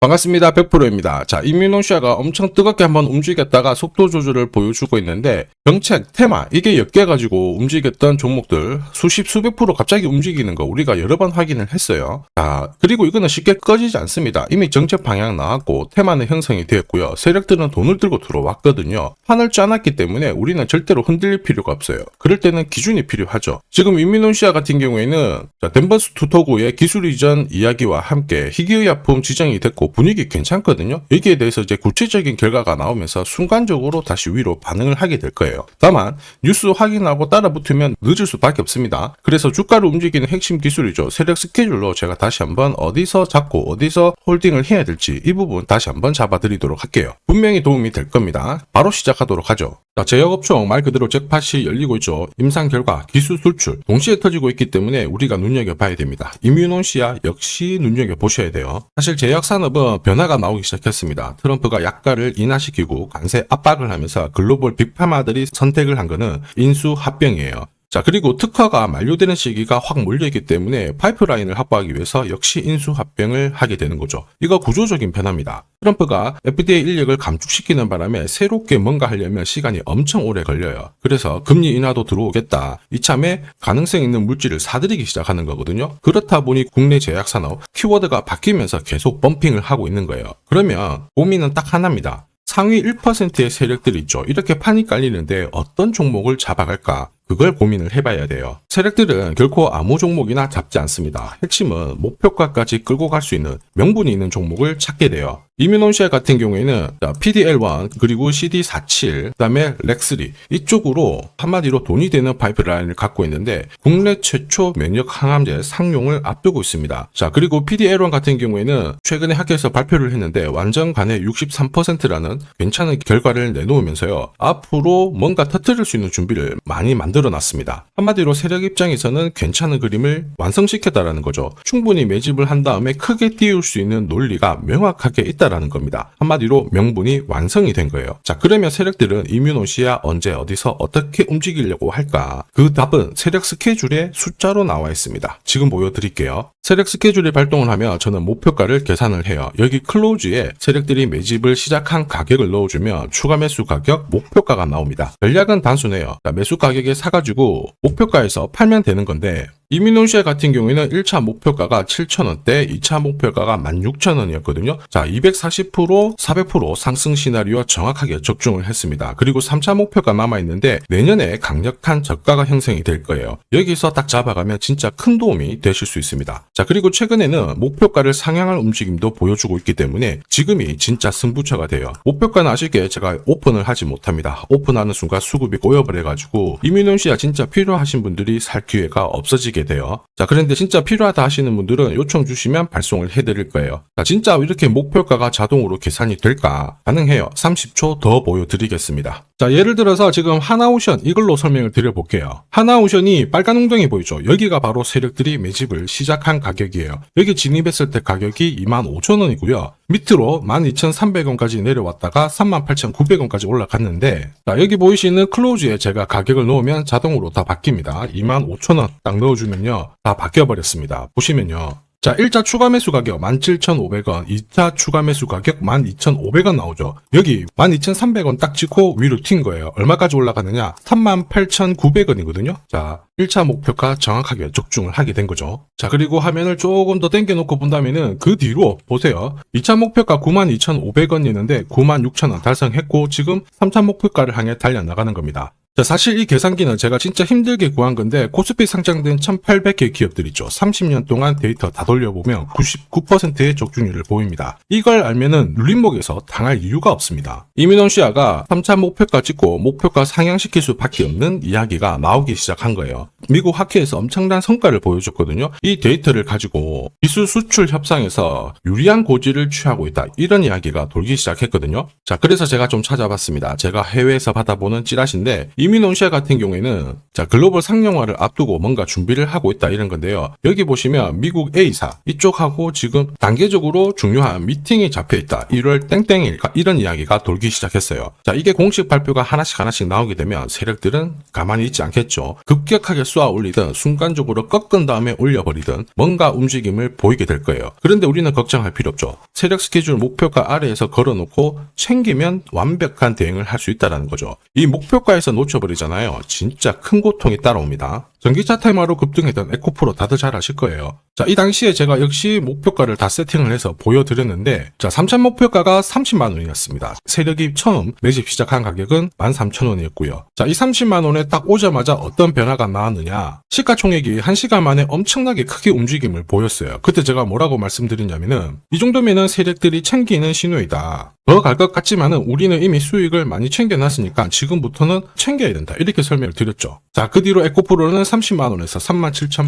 반갑습니다. 100%입니다. 자, 이뮤노시아가 엄청 뜨겁게 한번 움직였다가 속도 조절을 보여주고 있는데 정책, 테마 이게 엮여가지고 움직였던 종목들 수십 수백 프로 갑자기 움직이는 거 우리가 여러 번 확인을 했어요. 자, 그리고 이거는 쉽게 꺼지지 않습니다. 이미 정책 방향 나왔고 테마는 형성이 되었고요. 세력들은 돈을 들고 들어왔거든요. 판을 짜놨기 때문에 우리는 절대로 흔들릴 필요가 없어요. 그럴 때는 기준이 필요하죠. 지금 이뮤노시아 같은 경우에는 자, 덴버스 투토구의 기술 이전 이야기와 함께 희귀의약품 지정이 됐고 분위기 괜찮거든요. 여기에 대해서 이제 구체적인 결과가 나오면서 순간적으로 다시 위로 반응을 하게 될 거예요. 다만 뉴스 확인하고 따라 붙으면 늦을 수밖에 없습니다. 그래서 주가를 움직이는 핵심 기술이죠. 세력 스케줄로 제가 다시 한번 어디서 잡고 어디서 홀딩을 해야 될지 이 부분 다시 한번 잡아드리도록 할게요. 분명히 도움이 될 겁니다. 바로 시작하도록 하죠. 자, 제약업종 말 그대로 잭팟이 열리고 있죠. 임상 결과, 기술 수출 동시에 터지고 있기 때문에 우리가 눈여겨봐야 됩니다. 이뮤논시아 역시 눈여겨보셔야 돼요. 사실 제약산업은 변화가 나오기 시작했습니다. 트럼프가 약가를 인하시키고 관세 압박을 하면서 글로벌 빅파마들이 선택을 한 거는 인수 합병이에요. 자, 그리고 특허가 만료되는 시기가 확 몰려있기 때문에 파이프라인을 확보하기 위해서 역시 인수합병을 하게 되는 거죠. 이거 구조적인 변화입니다. 트럼프가 FDA 인력을 감축시키는 바람에 새롭게 뭔가 하려면 시간이 엄청 오래 걸려요. 그래서 금리 인하도 들어오겠다. 이참에 가능성 있는 물질을 사들이기 시작하는 거거든요. 그렇다 보니 국내 제약산업 키워드가 바뀌면서 계속 범핑을 하고 있는 거예요. 그러면 고민은 딱 하나입니다. 상위 1%의 세력들이 있죠. 이렇게 판이 깔리는데 어떤 종목을 잡아갈까? 그걸 고민을 해봐야 돼요. 세력들은 결코 아무 종목이나 잡지 않습니다. 핵심은 목표가까지 끌고 갈 수 있는 명분이 있는 종목을 찾게 돼요. 이뮤논시아 같은 경우에는 PDL1 그리고 CD47 그다음에 렉3 이쪽으로 한마디로 돈이 되는 파이프라인을 갖고 있는데 국내 최초 면역 항암제 상용을 앞두고 있습니다. 자 그리고 PDL1 같은 경우에는 최근에 학회에서 발표를 했는데 완전 간의 63%라는 괜찮은 결과를 내놓으면서요 앞으로 뭔가 터뜨릴 수 있는 준비를 많이 만들어 놨습니다. 한마디로 세력 입장에서는 괜찮은 그림을 완성시켰다라는 거죠. 충분히 매집을 한 다음에 크게 띄울 수 있는 논리가 명확하게 있다 라는 겁니다. 한마디로 명분이 완성이 된 거예요. 자, 그러면 세력들은 이뮤노시아 언제 어디서 어떻게 움직이려고 할까? 그 답은 세력 스케줄에 숫자로 나와 있습니다. 지금 보여드릴게요. 세력 스케줄이 발동을 하면 저는 목표가를 계산을 해요. 여기 클로즈에 세력들이 매집을 시작한 가격을 넣어주면 추가 매수 가격 목표가가 나옵니다. 전략은 단순해요. 자, 매수 가격에 사가지고 목표가에서 팔면 되는 건데 이민노시아 같은 경우에는 1차 목표가가 7,000원대, 2차 목표가가 16,000원이었거든요. 자, 240%, 400% 상승 시나리오 정확하게 적중을 했습니다. 그리고 3차 목표가 남아있는데 내년에 강력한 저가가 형성이 될 거예요. 여기서 딱 잡아가면 진짜 큰 도움이 되실 수 있습니다. 자, 그리고 최근에는 목표가를 상향할 움직임도 보여주고 있기 때문에 지금이 진짜 승부처가 돼요. 목표가는 아쉽게 제가 오픈을 하지 못합니다. 오픈하는 순간 수급이 꼬여버려가지고 이민노시아 진짜 필요하신 분들이 살 기회가 없어지게 돼요. 자, 그런데 진짜 필요하다 하시는 분들은 요청 주시면 발송을 해드릴 거예요. 자, 진짜 이렇게 목표가가 자동으로 계산이 될까? 가능해요. 30초 더 보여드리겠습니다. 자, 예를 들어서 지금 하나오션 이걸로 설명을 드려볼게요. 하나오션이 빨간 웅덩이 보이죠? 여기가 바로 세력들이 매집을 시작한 가격이에요. 여기 진입했을 때 가격이 25,000원이고요. 밑으로 12,300원까지 내려왔다가 38,900원까지 올라갔는데 자, 여기 보이시는 클로즈에 제가 가격을 넣으면 자동으로 다 바뀝니다. 25,000원 딱 넣어주면요. 다 바뀌어버렸습니다. 보시면요. 자, 1차 추가 매수 가격 17,500원, 2차 추가 매수 가격 12,500원 나오죠. 여기 12,300원 딱 찍고 위로 튄 거예요. 얼마까지 올라가느냐? 38,900원이거든요. 자, 1차 목표가 정확하게 적중을 하게 된 거죠. 자, 그리고 화면을 조금 더 당겨놓고 본다면은 그 뒤로 보세요. 2차 목표가 92,500원이었는데 96,000원 달성했고 지금 3차 목표가를 향해 달려나가는 겁니다. 자, 사실 이 계산기는 제가 진짜 힘들게 구한 건데 코스피 상장된 1800개 기업들 있죠. 30년 동안 데이터 다 돌려보면 99%의 적중률을 보입니다. 이걸 알면은 눌림목에서 당할 이유가 없습니다. 이민원시아가 3차 목표가 찍고 목표가 상향시킬 수밖에 없는 이야기가 나오기 시작한 거예요. 미국 학회에서 엄청난 성과를 보여줬거든요. 이 데이터를 가지고 기술 수출 협상에서 유리한 고지를 취하고 있다. 이런 이야기가 돌기 시작했거든요. 자, 그래서 제가 좀 찾아봤습니다. 제가 해외에서 받아보는 찌라시인데 이 민온시아 같은 경우에는 자 글로벌 상용화를 앞두고 뭔가 준비를 하고 있다 이런 건데요. 여기 보시면 미국 A사 이쪽하고 지금 단계적으로 중요한 미팅이 잡혀 있다. 1월 땡땡일 이런 이야기가 돌기 시작했어요. 자 이게 공식 발표가 하나씩 하나씩 나오게 되면 세력들은 가만히 있지 않겠죠. 급격하게 쏘아 올리든 순간적으로 꺾은 다음에 올려버리든 뭔가 움직임을 보이게 될 거예요. 그런데 우리는 걱정할 필요 없죠. 세력 스케줄 목표가 아래에서 걸어놓고 챙기면 완벽한 대응을 할 수 있다는 거죠. 이 목표가에서 놓쳐버리잖아요. 진짜 큰 고통이 따라옵니다. 전기차 테마로 급등했던 에코프로 다들 잘 아실 거예요. 자, 이 당시에 제가 역시 목표가를 다 세팅을 해서 보여드렸는데, 자, 3천 목표가가 30만 원이었습니다. 세력이 처음 매집 시작한 가격은 13,000원이었고요. 자, 이 30만 원에 딱 오자마자 어떤 변화가 나왔느냐? 시가총액이 1시간 만에 엄청나게 크게 움직임을 보였어요. 그때 제가 뭐라고 말씀드렸냐면은, 이 정도면은 세력들이 챙기는 신호이다. 더 갈 것 같지만은 우리는 이미 수익을 많이 챙겨놨으니까 지금부터는 챙겨야 된다. 이렇게 설명을 드렸죠. 자, 그 뒤로 에코프로는 30만원에서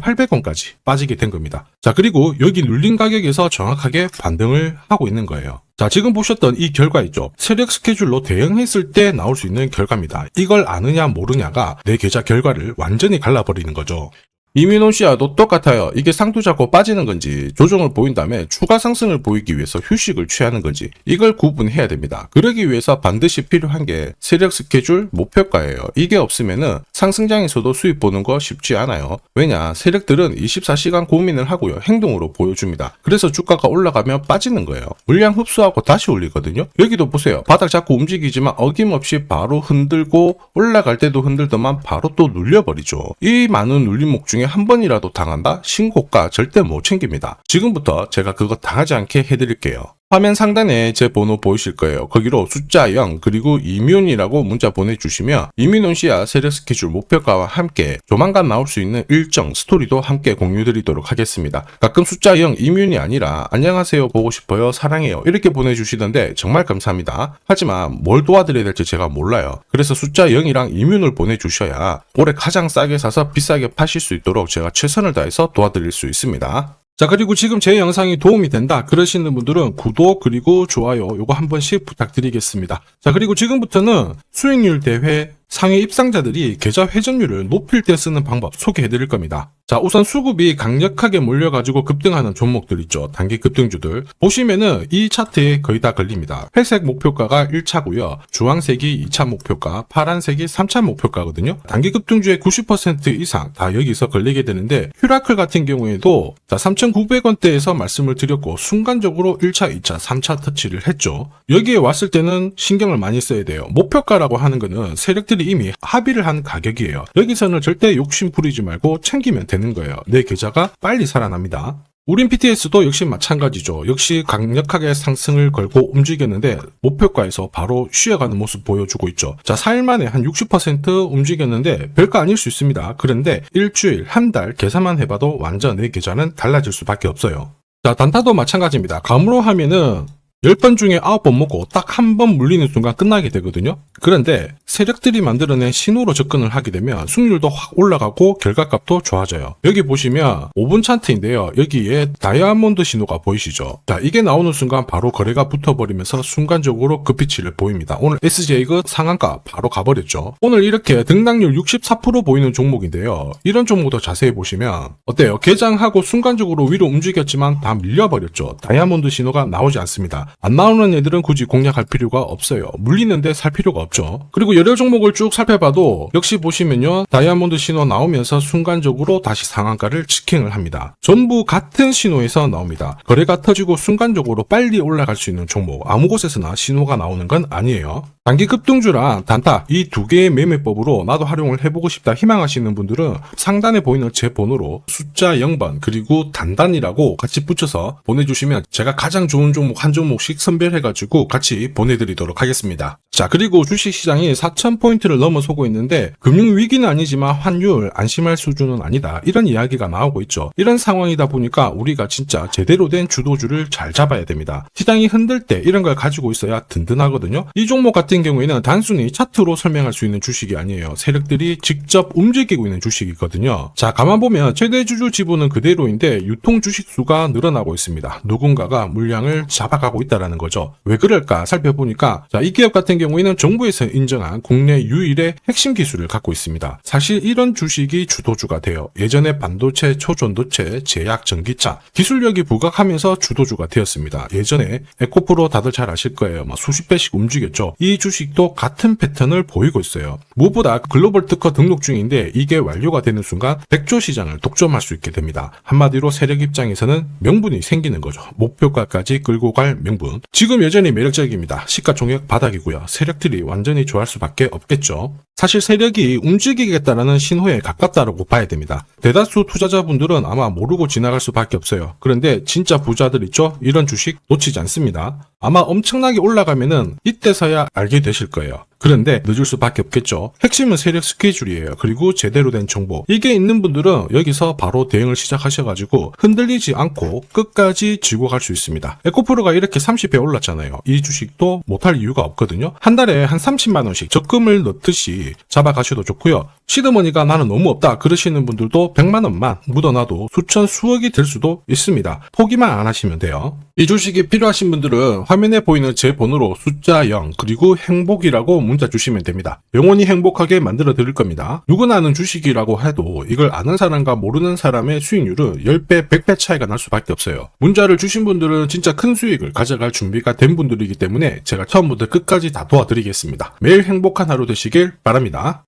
37,800원까지 빠지게 된 겁니다. 자, 그리고 여기 눌린 가격에서 정확하게 반등을 하고 있는 거예요. 자, 지금 보셨던 이 결과 있죠. 세력 스케줄로 대응했을 때 나올 수 있는 결과입니다. 이걸 아느냐 모르냐가 내 계좌 결과를 완전히 갈라버리는 거죠. 이민원 씨와도 똑같아요. 이게 상투 잡고 빠지는 건지 조정을 보인 다음에 추가 상승을 보이기 위해서 휴식을 취하는 건지 이걸 구분해야 됩니다. 그러기 위해서 반드시 필요한 게 세력 스케줄 목표가예요. 이게 없으면은 상승장에서도 수익 보는 거 쉽지 않아요. 왜냐 세력들은 24시간 고민을 하고요. 행동으로 보여줍니다. 그래서 주가가 올라가면 빠지는 거예요. 물량 흡수하고 다시 올리거든요. 여기도 보세요. 바닥 잡고 움직이지만 어김없이 바로 흔들고 올라갈 때도 흔들더만 바로 또 눌려버리죠. 이 많은 눌림목 중에 한 번이라도 당한다? 신고가 절대 못 챙깁니다. 지금부터 제가 그거 당하지 않게 해드릴게요. 화면 상단에 제 번호 보이실 거예요. 거기로 숫자 0 그리고 이뮨이라고 문자 보내주시면 씨야 세력 스케줄 목표가와 함께 조만간 나올 수 있는 일정 스토리도 함께 공유드리도록 하겠습니다. 가끔 숫자 0 이뮨이 아니라 안녕하세요 보고 싶어요 사랑해요 이렇게 보내주시던데 정말 감사합니다. 하지만 뭘 도와드려야 될지 제가 몰라요. 그래서 숫자 0이랑 이뮨을 보내주셔야 올해 가장 싸게 사서 비싸게 파실 수 있도록 제가 최선을 다해서 도와드릴 수 있습니다. 자 그리고 지금 제 영상이 도움이 된다 그러시는 분들은 구독 그리고 좋아요 요거 한 번씩 부탁드리겠습니다. 자 그리고 지금부터는 수익률 대회 상위 입상자들이 계좌 회전율을 높일 때 쓰는 방법 소개해 드릴 겁니다. 자 우선 수급이 강력하게 몰려가지고 급등하는 종목들 있죠. 단기 급등주들. 보시면은 이 차트에 거의 다 걸립니다. 회색 목표가가 1차고요. 주황색이 2차 목표가 파란색이 3차 목표가거든요. 단기 급등주의 90% 이상 다 여기서 걸리게 되는데 휴라클 같은 경우에도 자 3,900원대에서 말씀을 드렸고 순간적으로 1차, 2차, 3차 터치를 했죠. 여기에 왔을 때는 신경을 많이 써야 돼요. 목표가라고 하는 거는 세력들이 이미 합의를 한 가격이에요. 여기서는 절대 욕심 부리지 말고 챙기면 되는 거예요. 내 계좌가 빨리 살아납니다. 우린 PTS도 역시 마찬가지죠. 역시 강력하게 상승을 걸고 움직였는데 목표가에서 바로 쉬어가는 모습 보여주고 있죠. 자, 4일 만에 한 60% 움직였는데 별거 아닐 수 있습니다. 그런데 일주일, 한 달 계산만 해봐도 완전 내 계좌는 달라질 수밖에 없어요. 자, 단타도 마찬가지입니다. 감으로 하면은 10번 중에 9번 먹고 딱 한 번 물리는 순간 끝나게 되거든요. 그런데 세력들이 만들어낸 신호로 접근을 하게 되면 승률도 확 올라가고 결과값도 좋아져요. 여기 보시면 5분 차트인데요. 여기에 다이아몬드 신호가 보이시죠? 자, 이게 나오는 순간 바로 거래가 붙어버리면서 순간적으로 급피치를 보입니다. 오늘 SJ가 상한가 바로 가버렸죠. 오늘 이렇게 등락률 64% 보이는 종목인데요. 이런 종목도 자세히 보시면 어때요? 개장하고 순간적으로 위로 움직였지만 다 밀려버렸죠. 다이아몬드 신호가 나오지 않습니다. 안 나오는 애들은 굳이 공략할 필요가 없어요. 물리는데 살 필요가 없죠. 그리고 여러 종목을 쭉 살펴봐도 역시 보시면요. 다이아몬드 신호 나오면서 순간적으로 다시 상한가를 직행을 합니다. 전부 같은 신호에서 나옵니다. 거래가 터지고 순간적으로 빨리 올라갈 수 있는 종목 아무 곳에서나 신호가 나오는 건 아니에요. 단기 급등주랑 단타 이 두 개의 매매법으로 나도 활용을 해보고 싶다 희망하시는 분들은 상단에 보이는 제 번호로 숫자 0번 그리고 단단이라고 같이 붙여서 보내주시면 제가 가장 좋은 종목 한 종목씩 선별해가지고 같이 보내드리도록 하겠습니다. 자 그리고 주식시장이 4,000포인트를 넘어서고 있는데 금융위기는 아니지만 환율 안심할 수준은 아니다 이런 이야기가 나오고 있죠. 이런 상황이다 보니까 우리가 진짜 제대로 된 주도주를 잘 잡아야 됩니다. 시장이 흔들 때 이런 걸 가지고 있어야 든든하거든요. 이 종목 같은 경우에는 단순히 차트로 설명할 수 있는 주식이 아니에요. 세력들이 직접 움직이고 있는 주식이거든요. 자, 가만 보면 최대 주주 지분은 그대로인데 유통 주식 수가 늘어나고 있습니다. 누군가가 물량을 잡아가고 있다라는 거죠. 왜 그럴까 살펴보니까 자, 이 기업 같은 경우에는 정부에서 인정한 국내 유일의 핵심 기술을 갖고 있습니다. 사실 이런 주식이 주도주가 돼요. 예전에 반도체, 초전도체, 제약, 전기차 기술력이 부각하면서 주도주가 되었습니다. 예전에 에코프로 다들 잘 아실 거예요. 막 수십 배씩 움직였죠. 이 주식도 같은 패턴을 보이고 있어요. 무엇보다 글로벌 특허 등록 중인데 이게 완료가 되는 순간 백조 시장을 독점할 수 있게 됩니다. 한마디로 세력 입장에서는 명분이 생기는 거죠. 목표가까지 끌고 갈 명분. 지금 여전히 매력적입니다. 시가총액 바닥이고요. 세력들이 완전히 좋아할 수밖에 없겠죠. 사실 세력이 움직이겠다라는 신호에 가깝다라고 봐야 됩니다. 대다수 투자자분들은 아마 모르고 지나갈 수밖에 없어요. 그런데 진짜 부자들 있죠? 이런 주식 놓치지 않습니다. 아마 엄청나게 올라가면은 이때서야 알게 되실 거예요. 그런데 늦을 수밖에 없겠죠. 핵심은 세력 스케줄이에요. 그리고 제대로 된 정보. 이게 있는 분들은 여기서 바로 대응을 시작하셔가지고 흔들리지 않고 끝까지 쥐고 갈 수 있습니다. 에코프로가 이렇게 30배 올랐잖아요. 이 주식도 못할 이유가 없거든요. 한 달에 한 30만 원씩 적금을 넣듯이 잡아가셔도 좋고요. 시드머니가 나는 너무 없다 그러시는 분들도 100만 원만 묻어놔도 수천 수억이 될 수도 있습니다. 포기만 안 하시면 돼요. 이 주식이 필요하신 분들은 화면에 보이는 제 번호로 숫자 0 그리고 행복이라고 문자 주시면 됩니다. 영원히 행복하게 만들어 드릴 겁니다. 누구나 아는 주식이라고 해도 이걸 아는 사람과 모르는 사람의 수익률은 10배, 100배 차이가 날 수밖에 없어요. 문자를 주신 분들은 진짜 큰 수익을 가져갈 준비가 된 분들이기 때문에 제가 처음부터 끝까지 다 도와드리겠습니다. 매일 행복한 하루 되시길 바랍니다.